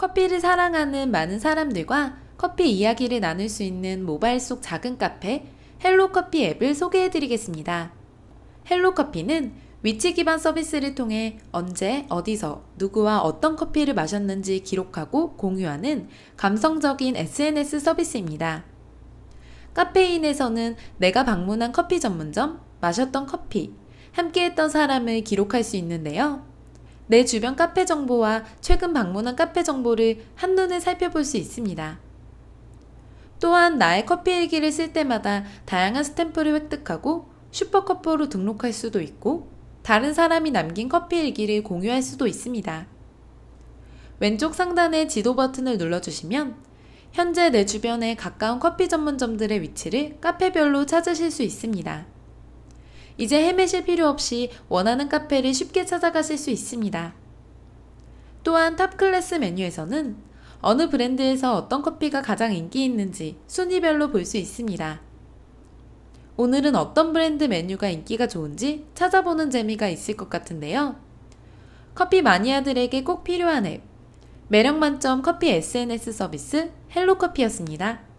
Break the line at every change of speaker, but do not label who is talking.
커피를 사랑하는 많은 사람들과 커피 이야기를 나눌 수 있는 모바일 속 작은 카페 헬로커피 앱을 소개해 드리겠습니다. 헬로커피는 위치 기반 서비스를 통해 언제, 어디서, 누구와 어떤 커피를 마셨는지 기록하고 공유하는 감성적인 SNS 서비스입니다. 카페인에서는 내가 방문한 커피 전문점, 마셨던 커피, 함께했던 사람을 기록할 수 있는데요. 내 주변 카페 정보와 최근 방문한 카페 정보를 한눈에 살펴볼 수 있습니다. 또한 나의 커피 일기를 쓸 때마다 다양한 스탬프를 획득하고 슈퍼커퍼로 등록할 수도 있고 다른 사람이 남긴 커피 일기를 공유할 수도 있습니다. 왼쪽 상단의 지도 버튼을 눌러주시면 현재 내 주변에 가까운 커피 전문점들의 위치를 카페별로 찾으실 수 있습니다. 이제 헤매실 필요 없이 원하는 카페를 쉽게 찾아가실 수 있습니다. 또한 탑 클래스 메뉴에서는 어느 브랜드에서 어떤 커피가 가장 인기 있는지 순위별로 볼 수 있습니다. 오늘은 어떤 브랜드 메뉴가 인기가 좋은지 찾아보는 재미가 있을 것 같은데요. 커피 마니아들에게 꼭 필요한 앱. 매력 만점 커피 SNS 서비스 헬로커피였습니다.